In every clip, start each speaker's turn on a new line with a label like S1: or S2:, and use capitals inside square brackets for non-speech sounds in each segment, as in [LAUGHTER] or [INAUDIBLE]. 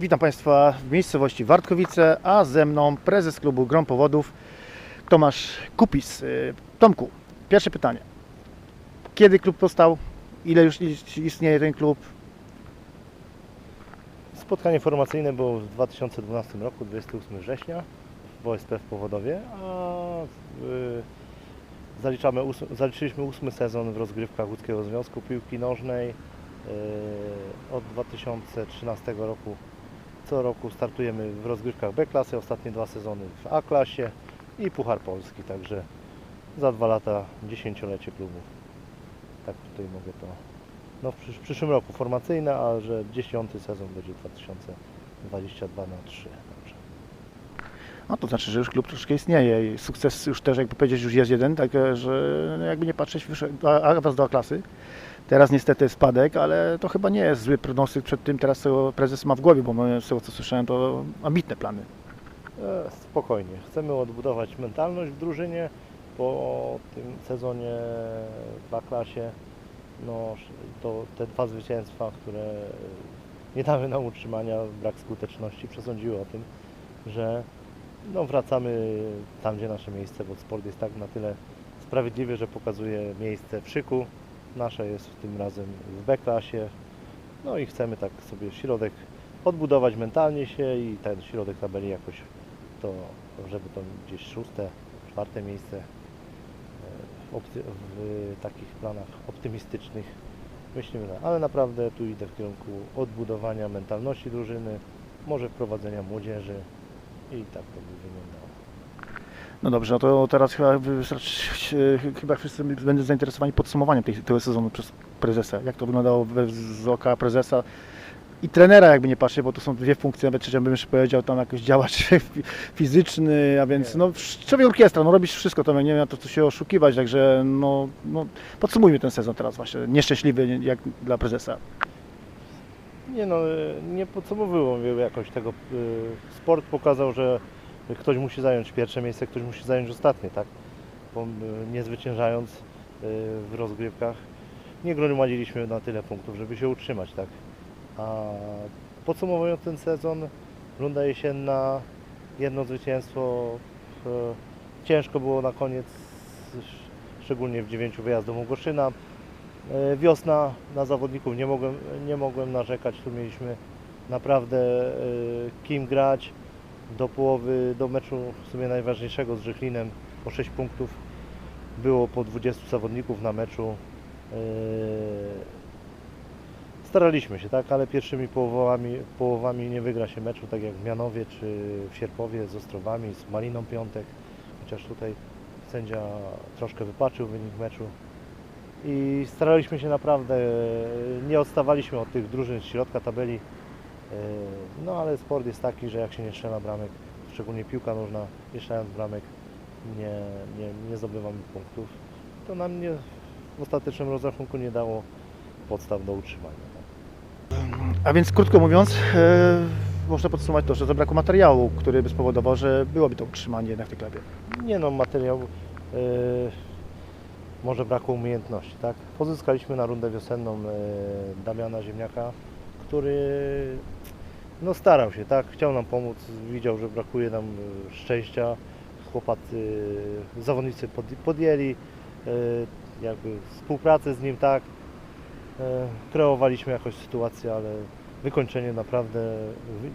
S1: Witam Państwa w miejscowości Wartkowice, a ze mną prezes klubu Grom Powodów Tomasz Kupis. Y, Tomku, pierwsze pytanie. Kiedy klub powstał? Ile już is- istnieje ten klub?
S2: Spotkanie formacyjne było w 2012 roku, 28 września w OSP w Powodowie, a y, zaliczamy zaliczyliśmy ósmy sezon w rozgrywkach Łódzkiego Związku Piłki Nożnej. Y, Od 2013 roku co roku startujemy w rozgrywkach B klasy, ostatnie dwa sezony w A klasie i Puchar Polski, także za dwa lata dziesięciolecie klubu. Tak tutaj mogę to no w przysz- w przyszłym roku formacyjne, a że dziesiąty sezon będzie 2022 na 3. Dobrze.
S1: No to znaczy, że już klub troszkę istnieje i sukces już też, jakby powiedzieć, już jest jeden, tak że no, jakby nie patrzeć, wyszedł awans do A klasy. Teraz niestety spadek, ale to chyba nie jest zły prognostyk przed tym teraz, co prezes ma w głowie, bo z tego co słyszałem, to ambitne plany.
S2: E, Spokojnie. Chcemy odbudować mentalność w drużynie. Po tym sezonie w A-klasie no, to te dwa zwycięstwa, które nie dały nam utrzymania, brak skuteczności, przesądziły o tym, że no, wracamy tam, gdzie nasze miejsce, bo sport jest tak na tyle sprawiedliwy, że pokazuje miejsce w szyku. Nasze jest tym razem w B-klasie. No i chcemy tak sobie środek odbudować mentalnie się i ten środek tabeli jakoś to, żeby to gdzieś szóste, czwarte miejsce e, w, w takich planach optymistycznych myślimy, ale naprawdę tu idę w kierunku odbudowania mentalności drużyny, może wprowadzenia młodzieży i tak to by wyglądało.
S1: No dobrze, no to teraz chyba, chyba wszyscy będą zainteresowani podsumowaniem tej, tego sezonu przez prezesa. Jak to wyglądało z oka prezesa i trenera, jakby nie patrzeć, bo to są dwie funkcje, nawet trzecią bym jeszcze powiedział, tam jakoś działacz fi- [LAUGHS] fizyczny, a więc no człowiek orkiestra, no robisz wszystko, to nie ma to co się oszukiwać, także no, no podsumujmy ten sezon teraz właśnie, nieszczęśliwy jak dla prezesa.
S2: Nie no, e, nie podsumowują jakoś tego. e, Sport pokazał, że ktoś musi zająć pierwsze miejsce, ktoś musi zająć ostatnie, tak? Bo, e, nie zwyciężając e, w rozgrywkach nie gromadziliśmy na tyle punktów, żeby się utrzymać, tak? A podsumowując ten sezon, runda jesienna, jedno zwycięstwo, ciężko było na koniec, sz- szczególnie w dziewięciu wyjazdów u Goszyna. E, Wiosna na zawodników nie mogłem, nie mogłem narzekać. Tu mieliśmy naprawdę kim grać. Do połowy, do meczu w sumie najważniejszego z Żychlinem o 6 punktów. Było po 20 zawodników na meczu. E, Staraliśmy się, tak, ale pierwszymi połowami, połowami nie wygra się meczu, tak jak w Mianowie czy w Sierpowie z Ostrowami, z Maliną Piątek, chociaż tutaj sędzia troszkę wypaczył wynik meczu. I staraliśmy się naprawdę, nie odstawaliśmy od tych drużyn z środka tabeli, no ale sport jest taki, że jak się nie strzela bramek, szczególnie piłka nożna, nie strzelając bramek, nie, nie, nie zdobywamy punktów, to nam nie, w ostatecznym rozrachunku nie dało podstaw do utrzymania. tak.
S1: A więc krótko mówiąc, e, można podsumować to, że zabrakło materiału, który by spowodował, że byłoby to utrzymanie jednak w tej klubie.
S2: Nie no, materiał, e, może brakło umiejętności, tak? Pozyskaliśmy na rundę wiosenną e, Damiana Ziemniaka, który no starał się, tak? Chciał nam pomóc, widział, że brakuje nam e, szczęścia. Chłopacy, e, zawodnicy pod, podjęli e, jakby współpracę z nim, tak? Kreowaliśmy jakoś sytuację, ale wykończenie naprawdę,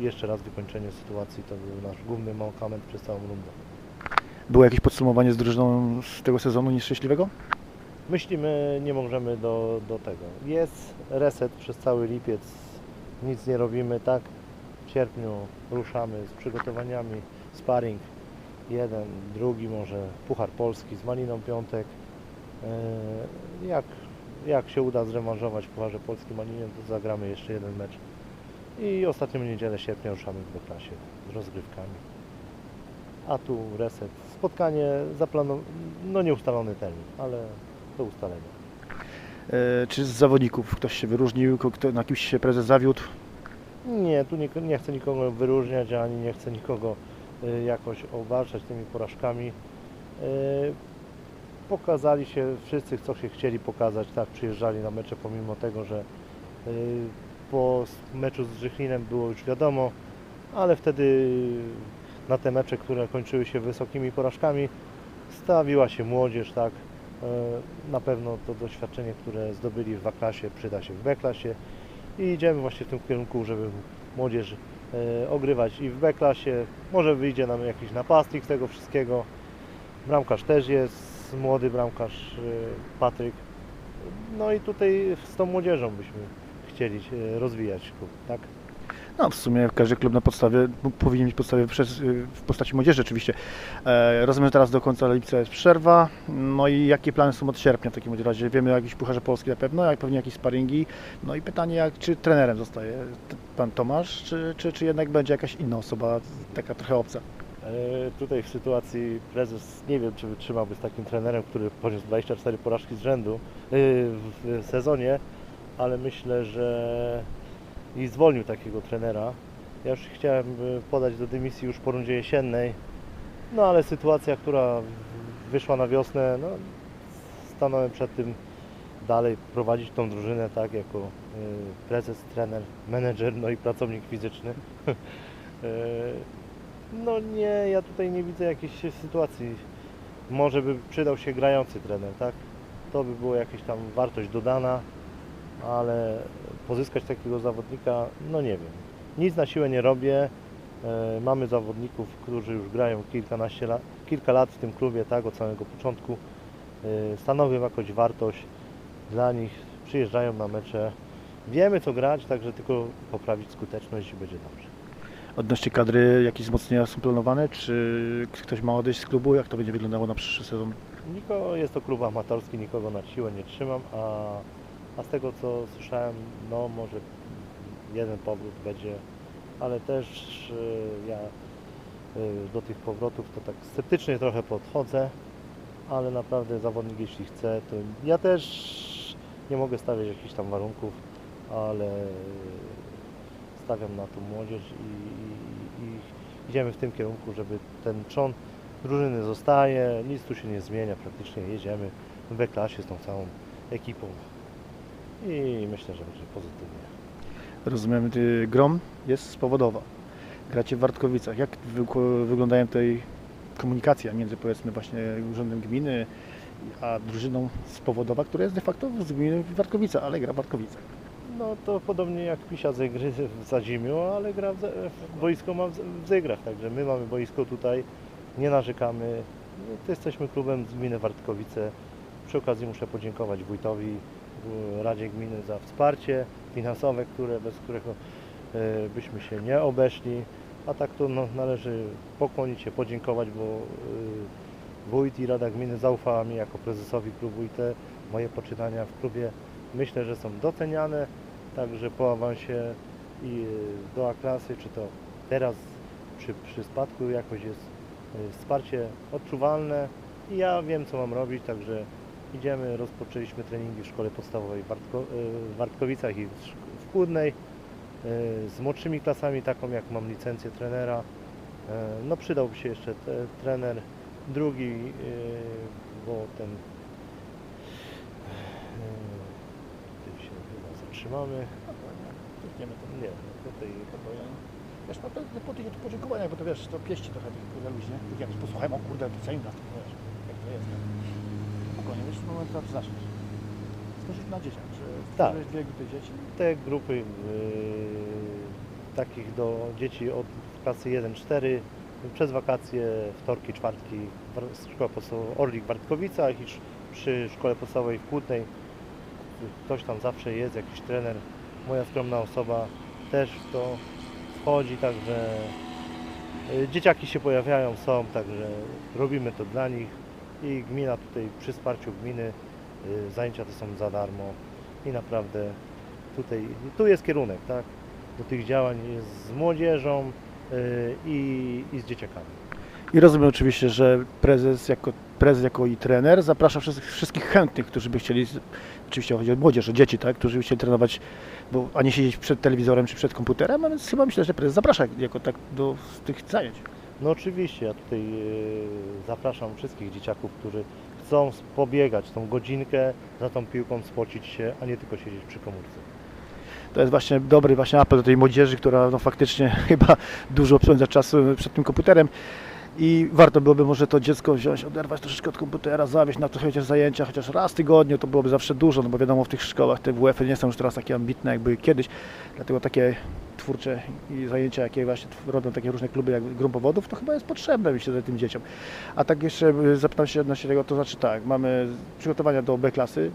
S2: jeszcze raz wykończenie sytuacji to był nasz główny mankament przez całą rundę.
S1: Było jakieś podsumowanie z drużyną z tego sezonu nieszczęśliwego?
S2: Myślimy, nie możemy do, do tego. Jest reset przez cały lipiec, nic nie robimy, tak? Sierpniu ruszamy z przygotowaniami, sparring, jeden, drugi może, Puchar Polski z Maliną Piątek. Eee, Jak, jak się uda zrewanżować w Pucharze Polskim Malinie, to zagramy jeszcze jeden mecz. I ostatnią niedzielę sierpnia ruszamy w B-klasie z rozgrywkami. A tu reset. Spotkanie zaplanowane, no nieustalony termin, ale do ustalenia.
S1: E, Czy z zawodników ktoś się wyróżnił, kto, na kimś się prezes zawiódł?
S2: Nie, tu nie, nie chcę nikogo wyróżniać, ani nie chcę nikogo y, jakoś obarczać tymi porażkami. Y, Pokazali się wszyscy, co się chcieli pokazać, tak, przyjeżdżali na mecze pomimo tego, że y, po meczu z Żychlinem było już wiadomo, ale wtedy na te mecze, które kończyły się wysokimi porażkami, stawiła się młodzież, tak. Na pewno to doświadczenie, które zdobyli w A-klasie przyda się w B-klasie i idziemy właśnie w tym kierunku, żeby młodzież e, ogrywać i w B-klasie. Może wyjdzie nam jakiś napastnik z tego wszystkiego. Bramkarz też jest, młody bramkarz e, Patryk. No i tutaj z tą młodzieżą byśmy chcieli rozwijać klub, tak?
S1: No, w sumie każdy klub na podstawie powinien mieć y, w postaci młodzieży oczywiście. E, rozumiem, że teraz do końca lipca jest przerwa. No i jakie plany są od sierpnia w takim razie? Wiemy o jakichś Pucharze Polski na pewno, jak pewnie jakieś sparingi. No i pytanie, jak, czy trenerem zostaje pan Tomasz, czy, czy, czy jednak będzie jakaś inna osoba, taka trochę obca?
S2: E, Tutaj w sytuacji prezes nie wiem, czy wytrzymałby z takim trenerem, który poniósł 24 porażki z rzędu e, w sezonie, ale myślę, że i zwolnił takiego trenera. Ja już chciałem e, podać do dymisji już po rundzie jesiennej, no ale sytuacja, która wyszła na wiosnę, no, stanąłem przed tym dalej prowadzić tą drużynę, tak, jako e, prezes, trener, menedżer, no i pracownik fizyczny. E, [LAUGHS] no nie, ja tutaj nie widzę jakiejś sytuacji. Może by przydał się grający trener, tak? To by było jakaś tam wartość dodana, ale pozyskać takiego zawodnika, no nie wiem. Nic na siłę nie robię. E, Mamy zawodników, którzy już grają kilkanaście lat, kilka lat w tym klubie, tak, od samego początku. E, Stanowią jakąś wartość dla nich, przyjeżdżają na mecze. Wiemy co grać, także tylko poprawić skuteczność i będzie dobrze.
S1: Odnośnie kadry, jakieś wzmocnienia są planowane, czy ktoś ma odejść z klubu? Jak to będzie wyglądało na przyszły sezon?
S2: Nikogo, jest to klub amatorski, nikogo na siłę nie trzymam, a, a z tego co słyszałem, no może jeden powrót będzie, ale też y, ja y, do tych powrotów to tak sceptycznie trochę podchodzę, ale naprawdę zawodnik jeśli chce, to ja też nie mogę stawiać jakichś tam warunków, ale stawiam na tą młodzież i, i, i idziemy w tym kierunku, żeby ten trzon drużyny zostaje, nic tu się nie zmienia, praktycznie jedziemy w B-klasie z tą całą ekipą i myślę, że będzie pozytywnie.
S1: Rozumiem, y, Grom jest z Powodowa. Gracie w Wartkowicach. Jak wy- wyglądają tutaj komunikacja między powiedzmy właśnie Urzędem Gminy a drużyną z Powodowa, która jest de facto z gminy Wartkowica, ale gra w Wartkowicach.
S2: No to podobnie jak Pisia Zegry w Zadzimiu, ale gra w, Ze- w boisko ma w, w Zegrach, także my mamy boisko tutaj, nie narzekamy. No, to jesteśmy klubem z gminy Wartkowice. Przy okazji muszę podziękować wójtowi, Radzie Gminy za wsparcie finansowe, które, bez którego e, byśmy się nie obeszli. A tak to no, należy pokłonić się, podziękować, bo e, wójt i Rada Gminy zaufała mi jako prezesowi klubu i te moje poczytania w klubie myślę, że są doceniane, także po awansie i y, do A-klasy, czy to teraz przy, przy spadku jakoś jest wsparcie odczuwalne i ja wiem co mam robić, także idziemy, rozpoczęliśmy treningi w szkole podstawowej w, Wartko, y, w Wartkowicach i w, Kłudnej y, z młodszymi klasami, taką jak mam licencję trenera. Y, No przydałby się jeszcze te, trener drugi, y, bo ten tym się chyba zatrzymamy.
S1: To.
S2: Nie, no tutaj
S1: Wiesz, no to po tych podziękowaniach, bo to wiesz, to pieści trochę tych ludzi, nie? Tak posłuchałem, o kurde, docenił nas, to wiesz, jak to jest, Spokojnie, wiesz, moment teraz zaczniesz. Skończyć na dzieciach, że
S2: Tak.
S1: dwie grupy dzieci.
S2: te grupy yy, takich do dzieci od klasy 1-4 przez wakacje, wtorki, czwartki w szkole podstawowej Orlik w Wartkowicach i przy szkole podstawowej w Kłudnej ktoś tam zawsze jest, jakiś trener, moja skromna osoba też w to wchodzi, także y, dzieciaki się pojawiają, są, także robimy to dla nich i gmina tutaj przy wsparciu gminy y, zajęcia to są za darmo i naprawdę tutaj, tu jest kierunek, tak, do tych działań z młodzieżą y, i, i z dzieciakami.
S1: I rozumiem oczywiście, że prezes jako, prezes jako i trener zaprasza wszystkich, wszystkich chętnych, którzy by chcieli, oczywiście chodzi o młodzież, o dzieci, tak, którzy by chcieli trenować, bo, a nie siedzieć przed telewizorem czy przed komputerem, a więc chyba myślę, że prezes zaprasza jako tak do tych zajęć.
S2: No oczywiście, ja tutaj y, zapraszam wszystkich dzieciaków, którzy chcą pobiegać tą godzinkę za tą piłką, spocić się, a nie tylko siedzieć przy komórce.
S1: to jest właśnie dobry właśnie apel do tej młodzieży, która no, faktycznie [LAUGHS] chyba dużo spędza czasu przed tym komputerem i warto byłoby może to dziecko wziąć, oderwać troszeczkę od komputera, zawieźć na to chociaż zajęcia, chociaż raz w tygodniu, to byłoby zawsze dużo, no bo wiadomo w tych szkołach te WF-y nie są już teraz takie ambitne jak były kiedyś, dlatego takie twórcze zajęcia, jakie właśnie robią takie różne kluby jak grumpowodów, to chyba jest potrzebne myślę tym dzieciom. A tak jeszcze y, zapytam się odnośnie tego, to znaczy tak, mamy przygotowania do B-klasy,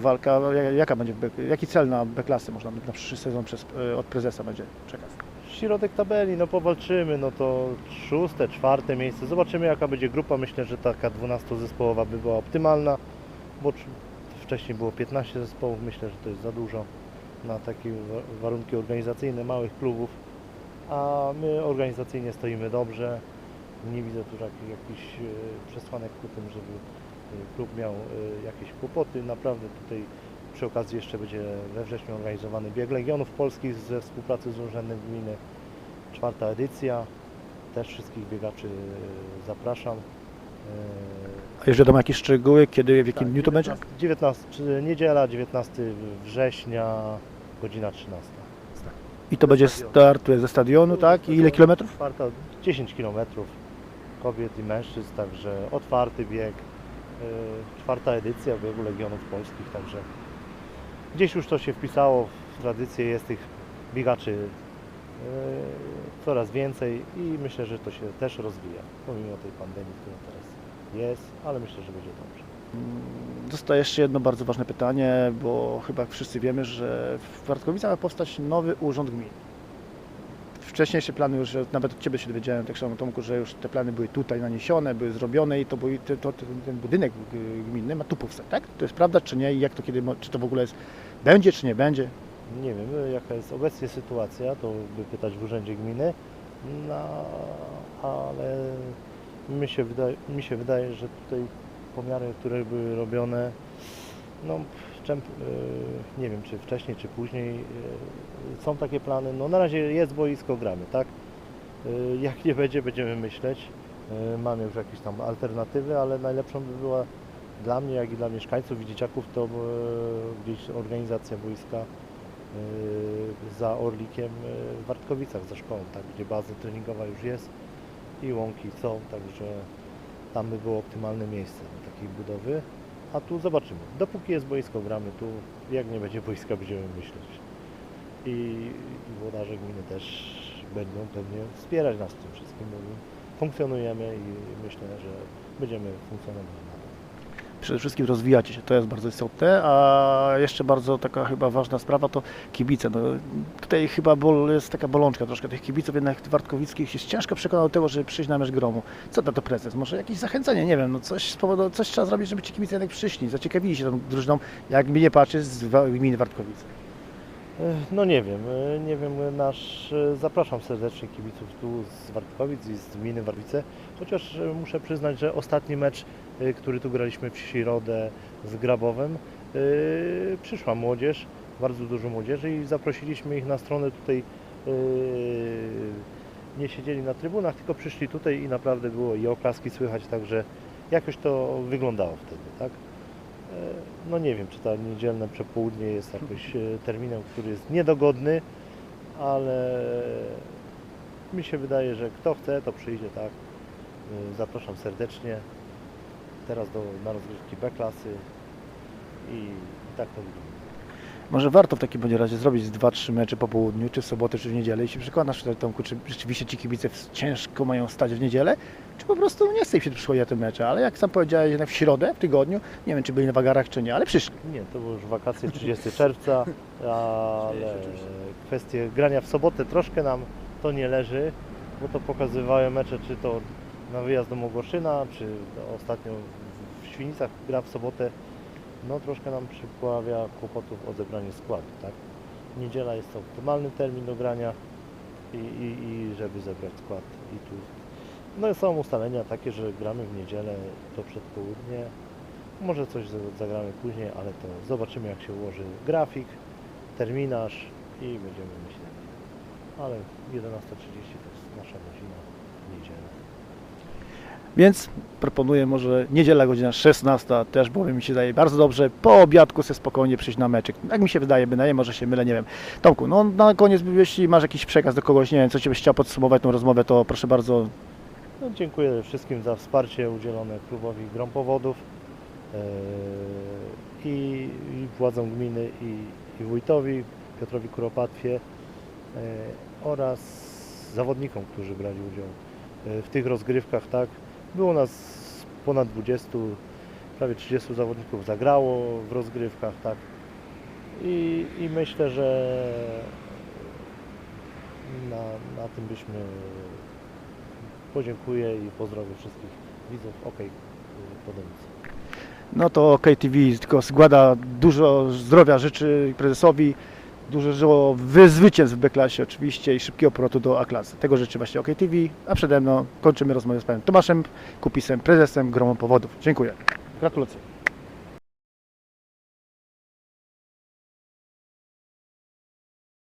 S1: walka, ja- jaka będzie, jaki cel na B-klasy można na przyszły sezon przez, y, od prezesa będzie przekaz?
S2: Środek tabeli, no powalczymy, no to szóste, czwarte miejsce. Zobaczymy jaka będzie grupa. Myślę, że taka 12-zespołowa by była optymalna, bo wcześniej było 15 zespołów. Myślę, że to jest za dużo na takie wa- warunki organizacyjne małych klubów. A my organizacyjnie stoimy dobrze. Nie widzę tu jakich, jakichś e, przesłanek ku tym, żeby e, klub miał e, jakieś kłopoty. Naprawdę tutaj przy okazji jeszcze będzie we wrześniu organizowany bieg Legionów Polskich ze współpracy z Urzędem Gminy. Czwarta edycja. Też wszystkich biegaczy e, zapraszam. E,
S1: A już wiadomo jakieś szczegóły, kiedy, w jakim
S2: tak,
S1: dniu to będzie?
S2: 19, 19, czy niedziela, 19 września, godzina 13.
S1: I to będzie start ze stadionu, tak? I ile kilometrów?
S2: Czwarta, 10 km kobiet i mężczyzn, także otwarty bieg. e, Czwarta edycja biegu Legionów Polskich, także gdzieś już to się wpisało w tradycję, jest tych biegaczy e, coraz więcej i myślę, że to się też rozwija, pomimo tej pandemii, która teraz jest, ale myślę, że będzie dobrze.
S1: Zostaje jeszcze jedno bardzo ważne pytanie, bo chyba wszyscy wiemy, że w Wartkowicach ma powstać nowy urząd gminy. Wcześniejsze plany już, nawet od Ciebie się dowiedziałem, tak samo Tomku, że już te plany były tutaj naniesione, były zrobione i to, to, to, ten budynek gminny ma tu powstać, tak? To jest prawda czy nie i jak to kiedy, czy to w ogóle jest, będzie czy nie będzie?
S2: Nie wiem, jaka jest obecnie sytuacja, to by pytać w Urzędzie Gminy, no, ale mi się, wydaje, mi się wydaje, że tutaj pomiary, które były robione, no, czem, e, nie wiem, czy wcześniej, czy później, e, są takie plany, no na razie jest boisko, gramy, tak? E, Jak nie będzie, będziemy myśleć. Mamy już jakieś tam alternatywy, ale najlepszą by była dla mnie, jak i dla mieszkańców i dzieciaków, to e, gdzieś organizacja boiska y, za Orlikiem y, w Wartkowicach za szkołą, tak, gdzie baza treningowa już jest i łąki są, także tam by było optymalne miejsce do takiej budowy. A tu zobaczymy. Dopóki jest boisko, gramy tu. Jak nie będzie boiska, będziemy myśleć. I, i włodarze gminy też będą pewnie wspierać nas w tym wszystkim, funkcjonujemy i myślę, że będziemy funkcjonować.
S1: Przede wszystkim rozwijacie się, to jest bardzo istotne, a jeszcze bardzo taka chyba ważna sprawa to kibice. No, tutaj chyba bol, jest taka bolączka troszkę tych kibiców jednak wartkowickich jest ciężko przekonać do tego, żeby przyjść na mecz gromu. Co da to prezes? Może jakieś zachęcenie, nie wiem, no coś, coś trzeba zrobić, żeby ci kibice jednak przyszli, zaciekawili się tą drużyną, jak mi nie patrzy z gminy Wartkowice.
S2: No nie wiem, e, nie wiem, nasz, e, zapraszam serdecznie kibiców tu z Wartkowic i z gminy Warwice, chociaż e, muszę przyznać, że ostatni mecz, e, który tu graliśmy w środę z Grabowem, e, przyszła młodzież, bardzo dużo młodzieży i zaprosiliśmy ich na stronę tutaj, e, nie siedzieli na trybunach, tylko przyszli tutaj i naprawdę było i oklaski słychać, także jakoś to wyglądało wtedy, tak? No nie wiem, czy ta niedzielne przepołudnie jest jakoś terminem, który jest niedogodny, ale mi się wydaje, że kto chce, to przyjdzie, tak. Zapraszam serdecznie. Teraz do, na rozgrywki B-klasy i, i tak to wygląda.
S1: Może warto w takim bądź razie zrobić z 2-3 mecze po południu, czy w sobotę, czy w niedzielę i się przekonasz Tomku, czy rzeczywiście ci kibice ciężko mają stać w niedzielę, czy po prostu nie chce im się przychodzić na te mecze, ale jak sam powiedziałeś, jednak w środę, w tygodniu, nie wiem, czy byli na wagarach, czy nie, ale przyszli.
S2: Nie, to były już wakacje 30 czerwca, [LAUGHS] ale kwestie grania w sobotę troszkę nam to nie leży, bo to pokazywały mecze, czy to na wyjazd do Mogłoszyna, czy ostatnio w Świnicach gra w sobotę. No troszkę nam przypławia kłopotów o zebranie składu, tak? Niedziela jest optymalny termin do grania i, i, i żeby zebrać skład i tu no są ustalenia takie, że gramy w niedzielę to przedpołudnie, może coś za- zagramy później, ale to zobaczymy jak się ułoży grafik, terminarz i będziemy myśleli. Ale 11.30 to jest nasza godzina w niedzielę.
S1: Więc proponuję może niedziela godzina 16 też, bo mi się daje bardzo dobrze. Po obiadku sobie spokojnie przyjść na meczek. Jak mi się wydaje, bynajmniej może się mylę, nie wiem. Tomku, no na koniec, jeśli masz jakiś przekaz do kogoś, nie wiem, co Cię byś chciał podsumować tą rozmowę, to proszę bardzo.
S2: No, dziękuję wszystkim za wsparcie udzielone klubowi Grąpowodów e, i, i władzom gminy i, i wójtowi Piotrowi Kuropatwie e, oraz zawodnikom, którzy brali udział e, w tych rozgrywkach. Tak, było nas ponad 20, prawie 30 zawodników zagrało w rozgrywkach, tak. I, i myślę, że na, na tym byśmy podziękuję i pozdrowię wszystkich widzów OK Podolicy.
S1: No to OK TV tylko składa dużo zdrowia życzy prezesowi, dużo wy- zwycięstw w B-klasie oczywiście i szybkiego powrotu do A-klasy. Tego życzy właśnie OK TV, a przede mną kończymy rozmowę z panem Tomaszem Kupisem, prezesem Gromą Powodów. Dziękuję. Gratulacje.